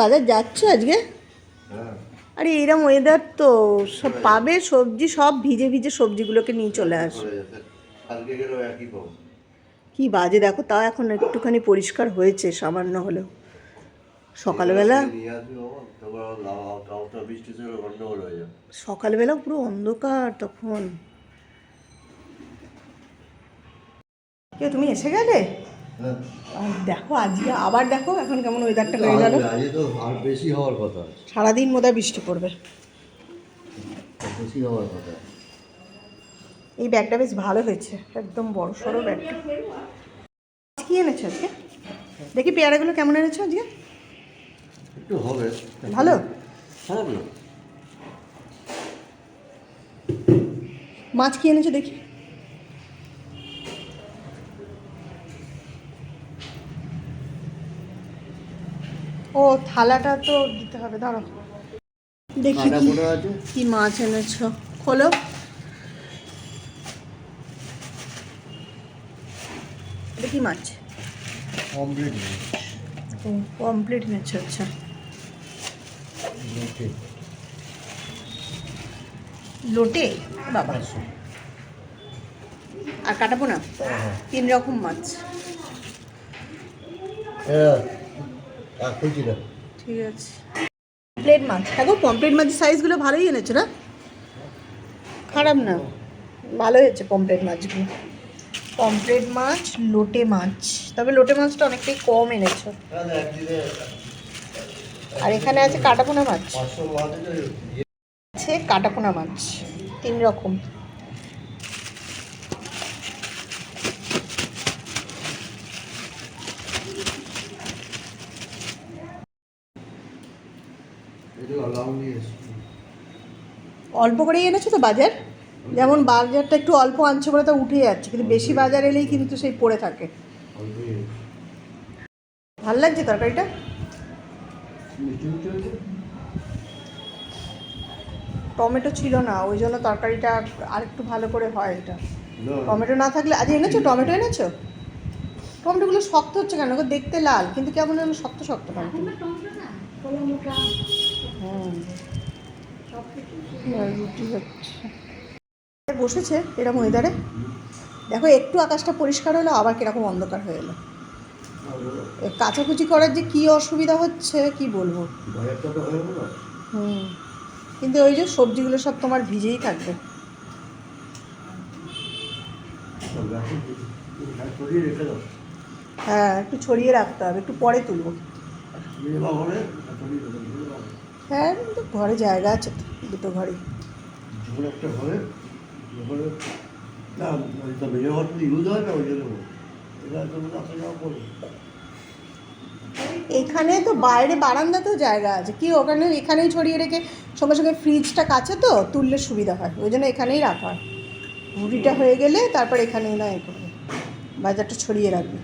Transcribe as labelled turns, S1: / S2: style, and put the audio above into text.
S1: বাজার যাচ্ছ আজকে?
S2: হ্যাঁ।
S1: আরে এরম ওয়েদার তো সব পাবে সবজি সব ভিজে ভিজে সবজিগুলোকে নিয়ে চলে আসো।
S2: চলে যেতে কালকে গেলেও একই পাবো
S1: কি বাজে দেখো তাও এখন একটুখানি পরিষ্কার হয়েছে সামান্য হলেও। সকালবেলা
S2: আসবি
S1: সকালবেলা পুরো অন্ধকার তখন। কে তুমি এসে গেলে? আর দেখো আজকে আবার দেখো এখন কেমন ওয়েদারটা হয়ে গেল।
S2: বেশি হওয়ার কথা।
S1: সারাদিন বোধহয় বৃষ্টি পড়বে।
S2: বেশি হওয়ার কথা।
S1: এই ব্যাগটা বেশ ভালো হয়েছে একদম বড় সড়ো ব্যাগটা কি এনেছো আজকে? দেখি পেয়ারাগুলো কেমন এনেছো আজকে?
S2: একটু হবে।
S1: ভালো?
S2: খারাপ না।
S1: মাছ কি এনেছো দেখি। ও থালাটা তো দিতে হবে ধরো দেখি কি মাছ এনেছো। খোলো। কি মাছ?
S2: কমপ্লিট
S1: ও কমপ্লিট এনেছো আচ্ছা। লোটে বাবা। আর কাটাবো না? তিন রকম মাছ।
S2: হ্যাঁ
S1: ঠিক আছে। প্লেট মাছ। দেখো পমপ্লেট মাছের সাইজগুলো ভালোই এনেছো না? খারাপ না। ভালো হয়েছে পমপ্লেট মাছগুলো। পমপ্লেট মাছ লোটে মাছ। তবে লোটে মাছটা অনেকটাই কম এনেছো। আর এখানে আছে কাটাপোনা মাছ।
S2: আছে
S1: আছে কাটাপোনা মাছ। তিন রকম
S2: এটা লাউ নিয়ে এসছি
S1: অল্প করেই এনেছো তো বাজার? যেমন বাজারটা একটু অল্প আনছো বলে তো উঠে যাচ্ছে কিন্তু বেশি বাজার এলেই কিন্তু সেই পড়ে থাকে। ভালো লাগছে তরকারিটা? টমেটো ছিল না ওই জন্য তরকারিটা আরেকটু ভালো করে হয় এটা। টমেটো না থাকলে আজ এনেছো? টমেটো এনেছো? টমেটোগুলো শক্ত হচ্ছে কেন? গো? দেখতে লাল কিন্তু কেমন শক্ত শক্ত টমেটো। আর রুটি হচ্ছে বসেছে এরকম ওয়েদারে দেখো, একটু আকাশটা পরিষ্কার হলো, আবার কীরকম অন্ধকার হয়ে এলো। এ কাচাকুচি করার যে কী অসুবিধা হচ্ছে, কি বলব? হুম। কিন্তু ওই যে সবজিগুলো সব তোমার ভিজেই থাকবে। হ্যাঁ একটু ছড়িয়ে রাখতে হবে, একটু পরে তুলবো। হ্যাঁ ঘরে জায়গা আছে দুটো ঘরে
S2: একটা
S1: এখানে তো বাইরে বারান্দাতেও জায়গা আছে। কি ওখানে এখানেই ছড়িয়ে রেখে সঙ্গে সঙ্গে ফ্রিজটা কাছে তো তুললে সুবিধা হয়। ওই জন্য এখানেই রাখা হয়। রুটিটা হয়ে গেলে তারপর এখানেই না এ করবে। বাজারটা ছড়িয়ে রাখবে।